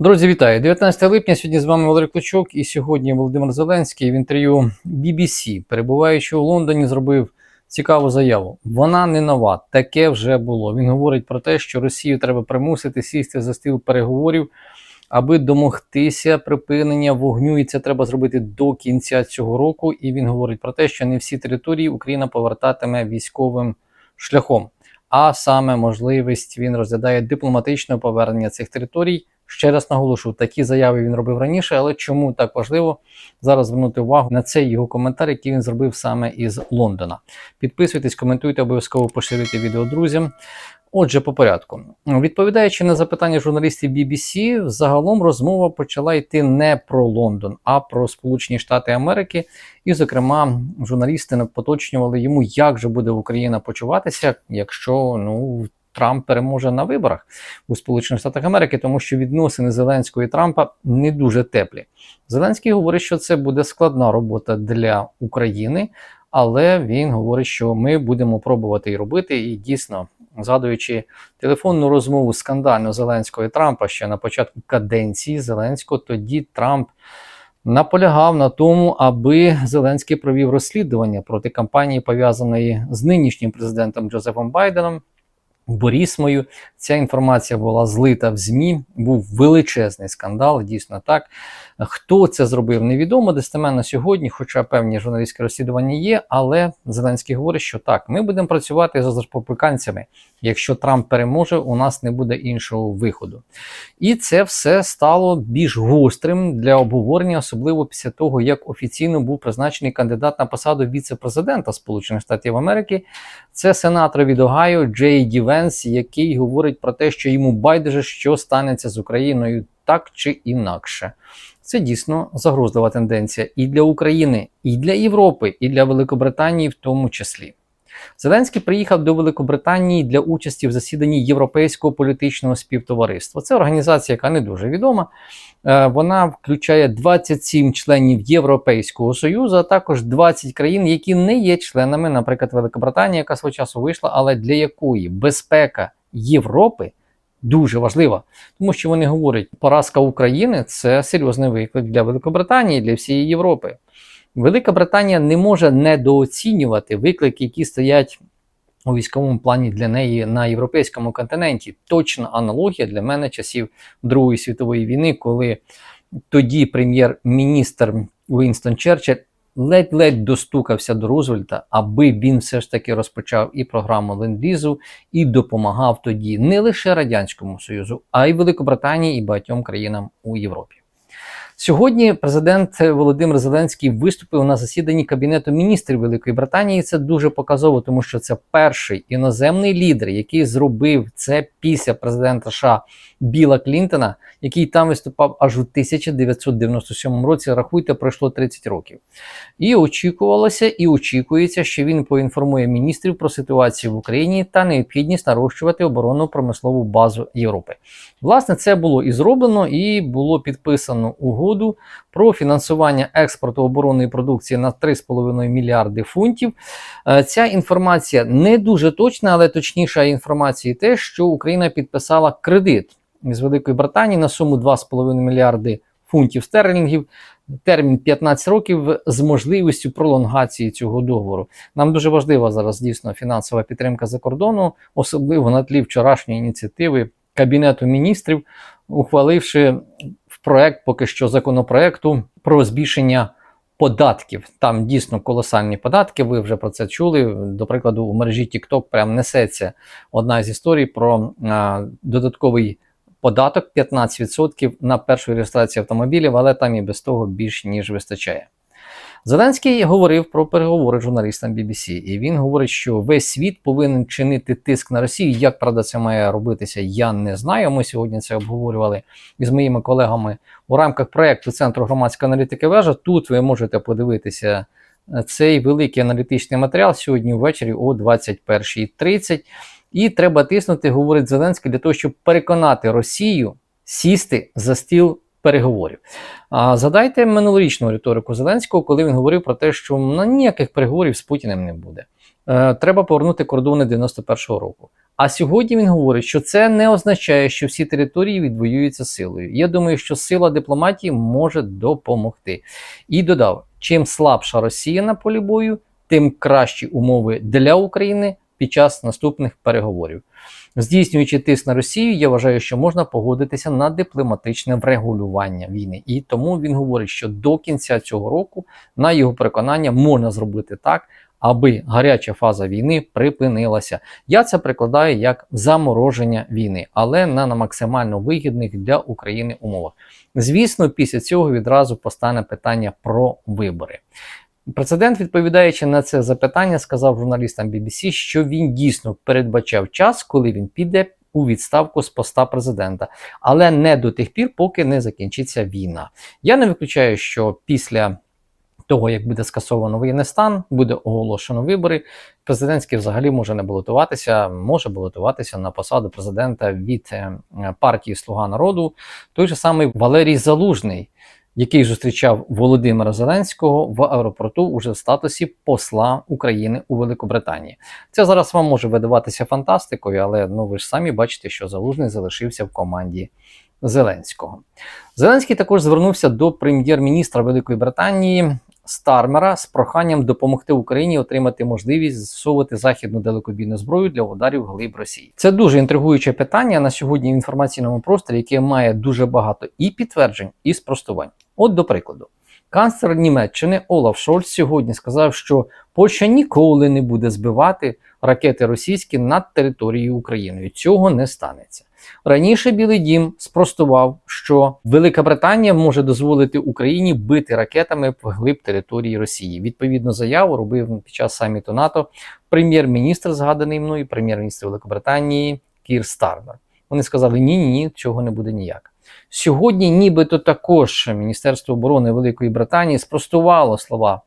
Друзі, вітаю! 19 липня. Сьогодні з вами Валерій Клочок, і сьогодні Володимир Зеленський в інтерв'ю BBC, перебуваючи у Лондоні, зробив цікаву заяву. Вона не нова, таке вже було. Він говорить про те, що Росію треба примусити сісти за стіл переговорів, аби домогтися припинення вогню, і це треба зробити до кінця цього року. І він говорить про те, що не всі території Україна повертатиме військовим шляхом. А саме можливість він розглядає дипломатичне повернення цих територій. Ще раз наголошу, такі заяви він робив раніше, але чому так важливо зараз звернути увагу на цей його коментар, який він зробив саме із Лондона. Підписуйтесь, коментуйте, обов'язково поширюйте відео друзям. Отже, по порядку, відповідаючи на запитання журналістів BBC, загалом розмова почала йти не про Лондон, а про Сполучені Штати Америки. І, зокрема, журналісти поточнювали йому, як же буде Україна почуватися, якщо ну Трамп переможе на виборах у Сполучених Штатах Америки, тому що відносини Зеленського і Трампа не дуже теплі. Зеленський говорить, що це буде складна робота для України, але він говорить, що ми будемо пробувати і робити. І дійсно, згадуючи телефонну розмову скандальну Зеленського і Трампа ще на початку каденції Зеленського, тоді Трамп. Наполягав на тому, аби Зеленський провів розслідування проти кампанії, пов'язаної з нинішнім президентом Джозефом Байденом, Борісмою. Ця інформація була злита в ЗМІ. Був величезний скандал, дійсно так. Хто це зробив, невідомо достеменно сьогодні, хоча певні журналістські розслідування є. Але Зеленський говорить, що так, ми будемо працювати з республіканцями. Якщо Трамп переможе, у нас не буде іншого виходу. І це все стало більш гострим для обговорення, особливо після того, як офіційно був призначений кандидат на посаду віце-президента Сполучених Штатів Америки. Це сенатор від Огайо Джей Ді Венс, який говорить про те, що йому байдуже, що станеться з Україною так чи інакше. Це дійсно загрозлива тенденція і для України, і для Європи, і для Великобританії в тому числі. Зеленський приїхав до Великобританії для участі в засіданні Європейського політичного співтовариства. Це організація, яка не дуже відома. Е, Вона включає 27 членів Європейського Союзу, а також 20 країн, які не є членами, наприклад, Великобританія, яка свого часу вийшла, але для якої безпека Європи дуже важлива, тому що вони говорять, поразка України це серйозний виклик для Великобританії, для всієї Європи. Велика Британія не може недооцінювати виклики, які стоять у військовому плані для неї на європейському континенті. Точна аналогія для мене часів Другої світової війни, коли тоді прем'єр-міністр Уінстон Черчилль ледь-ледь достукався до Рузвельта, аби він все ж таки розпочав і програму ленд-лізу, і допомагав тоді не лише Радянському Союзу, а й Великобританії і багатьом країнам у Європі. Сьогодні президент Володимир Зеленський виступив на засіданні Кабінету міністрів Великої Британії. Це дуже показово, тому що це перший іноземний лідер, який зробив це після президента США Біла Клінтона, який там виступав аж у 1997 році. Рахуйте, пройшло 30 років. І очікувалося, і очікується, що він поінформує міністрів про ситуацію в Україні та необхідність нарощувати оборонну промислову базу Європи. Власне, це було і зроблено, і було підписано угоду про фінансування експорту оборонної продукції на 3,5 мільярди фунтів. Е, Ця інформація не дуже точна, але точніша інформація те, що Україна підписала кредит з Великої Британії на суму 2,5 мільярди фунтів стерлінгів. Термін 15 років з можливістю пролонгації цього договору. Нам дуже важлива зараз дійсно фінансова підтримка за кордону, особливо на тлі вчорашньої ініціативи Кабінету міністрів, ухваливши проект поки що законопроекту про збільшення податків. Там дійсно колосальні податки. Ви вже про це чули. До прикладу, у мережі TikTok прям несеться одна з історій про а, додатковий податок 15% на першу реєстрацію автомобілів, але там і без того більш ніж вистачає. Зеленський говорив про переговори журналістам BBC, і він говорить, що весь світ повинен чинити тиск на Росію. Як правда це має робитися, я не знаю. Ми сьогодні це обговорювали із моїми колегами у рамках проєкту Центру громадської аналітики вежа. Тут ви можете подивитися цей великий аналітичний матеріал сьогодні ввечері о 21.30. І треба тиснути, говорить Зеленський, для того, щоб переконати Росію сісти за стіл переговорів. А згадайте минулорічну риторику Зеленського, коли він говорив про те, що на ніяких переговорів з Путіним не буде. Е, треба повернути кордони 91-го року. А сьогодні він говорить, що це не означає, що всі території відвоюються силою. Я думаю, що сила дипломатії може допомогти. І додав: чим слабша Росія на полі бою, тим кращі умови для України під час наступних переговорів. Здійснюючи тиск на Росію, я вважаю, що можна погодитися на дипломатичне врегулювання війни. І тому він говорить, що до кінця цього року, на його переконання, можна зробити так, аби гаряча фаза війни припинилася. Я це прикладаю як замороження війни, але на, на максимально вигідних для України умовах. Звісно, після цього відразу постане питання про вибори. Президент, відповідаючи на це запитання, сказав журналістам BBC, що він дійсно передбачав час, коли він піде у відставку з поста президента, але не до тих пір, поки не закінчиться війна. Я не виключаю, що після того, як буде скасовано воєнний стан, буде оголошено вибори. Президентський взагалі може не балотуватися, може балотуватися на посаду президента від е, партії Слуга народу. Той же самий Валерій Залужний, який зустрічав Володимира Зеленського в аеропорту уже в статусі посла України у Великобританії. Це зараз вам може видаватися фантастикою, але ну ви ж самі бачите, що Залужний залишився в команді. Зеленського Зеленський також звернувся до прем'єр-міністра Великої Британії Стармера з проханням допомогти Україні отримати можливість зсувати західну далекобійну зброю для ударів глиб Росії. Це дуже інтригуюче питання на сьогодні в інформаційному просторі, яке має дуже багато і підтверджень, і спростувань. От до прикладу, канцлер Німеччини Олаф Шольц сьогодні сказав, що Польща ніколи не буде збивати ракети російські над територією України. І цього не станеться. Раніше Білий Дім спростував, що Велика Британія може дозволити Україні бити ракетами в глиб території Росії. Відповідну заяву робив під час саміту НАТО прем'єр-міністр, згаданий мною, прем'єр-міністр Великобританії Кір Стармер. Вони сказали: ні, ні, ні, цього не буде ніяк. Сьогодні, нібито також Міністерство оборони Великої Британії спростувало слова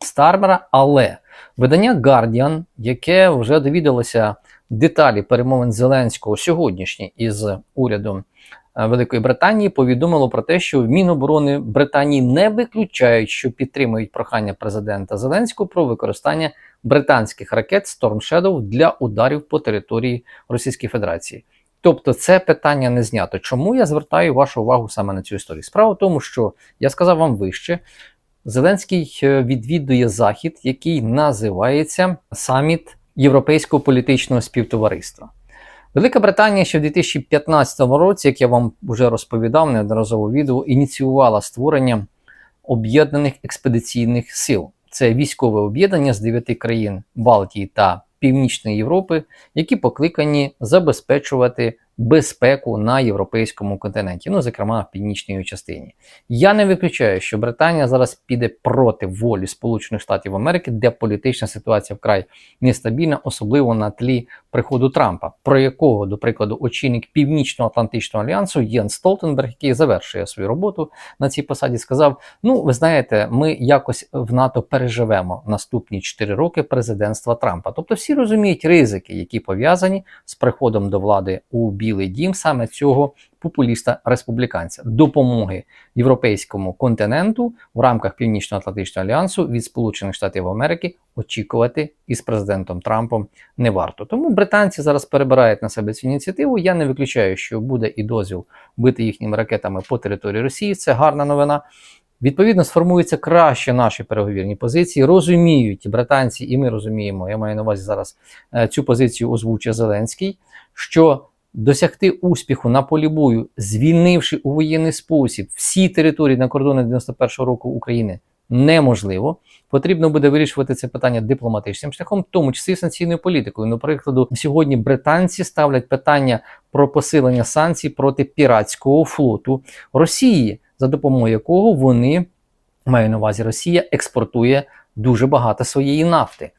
Стармера, але видання Guardian, яке вже довідалося деталі перемовин Зеленського сьогоднішні із урядом е, Великої Британії, повідомило про те, що Міноборони Британії не виключають, що підтримують прохання президента Зеленського про використання британських ракет Storm Shadow для ударів по території Російської Федерації. Тобто це питання не знято. Чому я звертаю вашу увагу саме на цю історію? Справа в тому, що я сказав вам вище, Зеленський е, відвідує захід, який називається Саміт Європейського політичного співтовариства. Велика Британія ще в 2015 році, як я вам вже розповідав, неодноразово відео, ініціювала створення об'єднаних експедиційних сил. Це військове об'єднання з дев'яти країн Балтії та Північної Європи, які покликані забезпечувати безпеку на європейському континенті, ну зокрема в північній частині. Я не виключаю, що Британія зараз піде проти волі Сполучених Штатів Америки, де політична ситуація вкрай нестабільна, особливо на тлі приходу Трампа, про якого, до прикладу, очільник Північно-Атлантичного альянсу Єн Столтенберг, який завершує свою роботу на цій посаді, сказав: Ну, ви знаєте, ми якось в НАТО переживемо наступні 4 роки президентства Трампа. Тобто всі розуміють ризики, які пов'язані з приходом до влади у Білий Дім саме цього популіста-республіканця допомоги європейському континенту в рамках Північно-Атлантичного альянсу від Сполучених Штатів Америки очікувати із президентом Трампом не варто. Тому британці зараз перебирають на себе цю ініціативу. Я не виключаю, що буде і дозвіл бити їхніми ракетами по території Росії. Це гарна новина. Відповідно, сформуються краще наші переговірні позиції. Розуміють британці, і ми розуміємо. Я маю на увазі зараз е, цю позицію озвучує Зеленський. що досягти успіху на полі бою, звільнивши у воєнний спосіб всі території на кордони 91-го року України, неможливо. Потрібно буде вирішувати це питання дипломатичним шляхом, в тому числі санкційною політикою. Наприклад, сьогодні британці ставлять питання про посилення санкцій проти піратського флоту Росії, за допомогою якого вони маю на увазі Росія експортує дуже багато своєї нафти.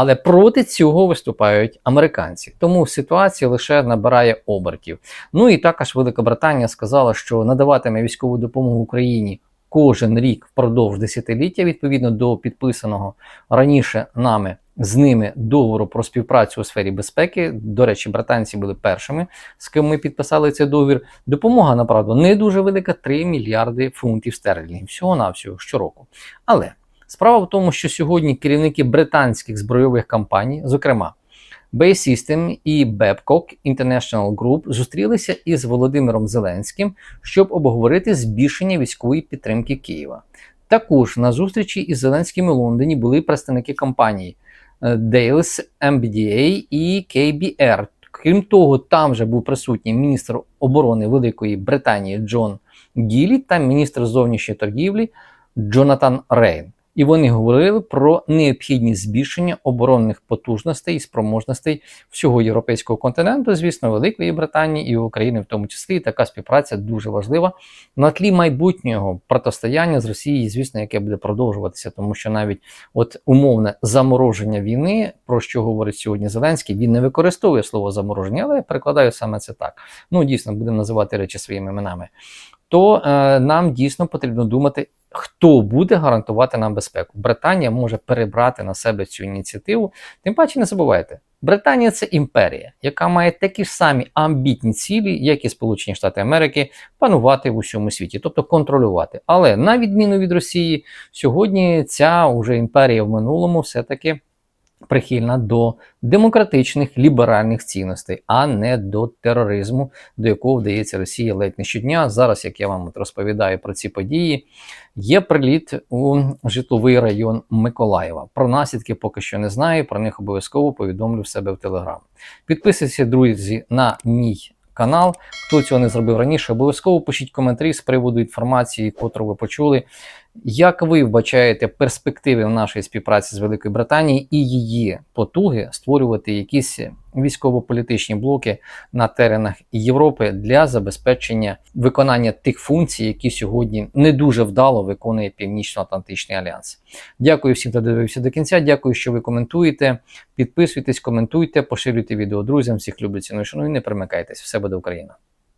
Але проти цього виступають американці. Тому ситуація лише набирає обертів. Ну і також Велика Британія сказала, що надаватиме військову допомогу Україні кожен рік впродовж десятиліття, відповідно до підписаного раніше нами. З ними договору про співпрацю у сфері безпеки. До речі, британці були першими, з ким ми підписали цей договір. Допомога, направду, не дуже велика 3 мільярди фунтів стерлінгів, всього-навсього щороку. Але Справа в тому, що сьогодні керівники британських збройових компаній, зокрема Bay System і Babcock International Group зустрілися із Володимиром Зеленським, щоб обговорити збільшення військової підтримки Києва. Також на зустрічі із Зеленським у Лондоні були представники компаній е, Dales, MBDA і KBR. Крім того, там же був присутній міністр оборони Великої Британії Джон Гілі та міністр зовнішньої торгівлі Джонатан Рейн. І вони говорили про необхідність збільшення оборонних потужностей і спроможностей всього європейського континенту, звісно, Великої Британії і України, в тому числі. І така співпраця дуже важлива на тлі майбутнього протистояння з Росією, звісно, яке буде продовжуватися, тому що навіть от умовне замороження війни, про що говорить сьогодні Зеленський, він не використовує слово замороження, але я перекладаю саме це так. Ну дійсно, будемо називати речі своїми іменами. То е, нам дійсно потрібно думати, хто буде гарантувати нам безпеку. Британія може перебрати на себе цю ініціативу. Тим паче не забувайте, Британія це імперія, яка має такі ж самі амбітні цілі, як і Сполучені Штати Америки, панувати в усьому світі, тобто контролювати. Але на відміну від Росії, сьогодні ця уже імперія в минулому все-таки прихильна до демократичних ліберальних цінностей, а не до тероризму, до якого вдається Росія ледь не щодня. Зараз, як я вам розповідаю про ці події, є приліт у житловий район Миколаєва. Про наслідки поки що не знаю. Про них обов'язково повідомлю в себе в Телеграм. Підписуйтесь, друзі, на мій канал. Хто цього не зробив раніше, обов'язково пишіть коментарі з приводу інформації, котру ви почули. Як ви вбачаєте перспективи в нашій співпраці з Великою Британією і її потуги створювати якісь військово-політичні блоки на теренах Європи для забезпечення виконання тих функцій, які сьогодні не дуже вдало виконує Північно-Атлантичний альянс? Дякую всім, хто дивився до кінця. Дякую, що ви коментуєте. Підписуйтесь, коментуйте, поширюйте відео друзям. Всіх люблю ціную, шаную, не примикайтесь. Все буде Україна.